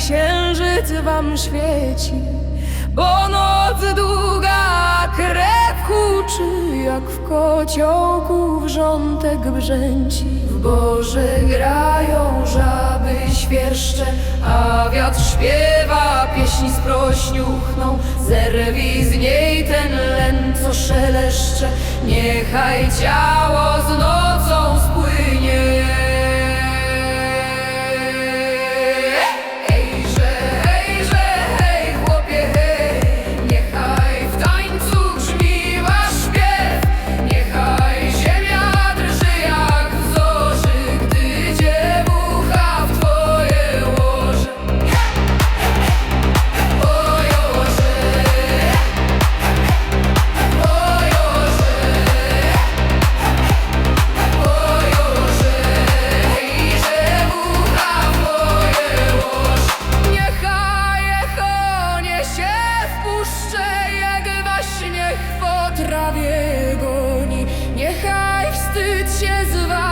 świt wam świeci, bo noc długa krew huczy, jak w kociołku wrzątek brzęci. W Boże grają żaby świerszcze, a wiatr śpiewa pieśni z prośniuchną. Zerwij z niej ten len, co szeleszcze, niechaj ciało z nocą spłynie Мостить ще з.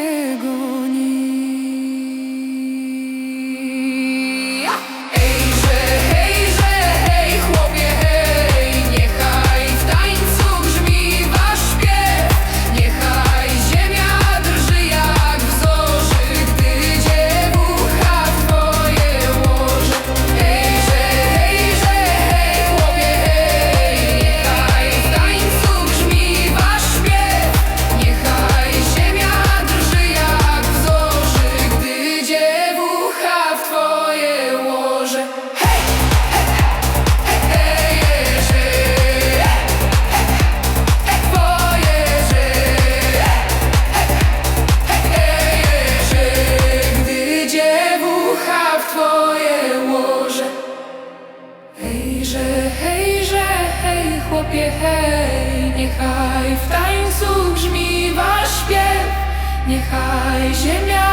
hejże, hej chłopie, hej Niechaj w tańcu brzmi wasz śpiew. Niechaj ziemia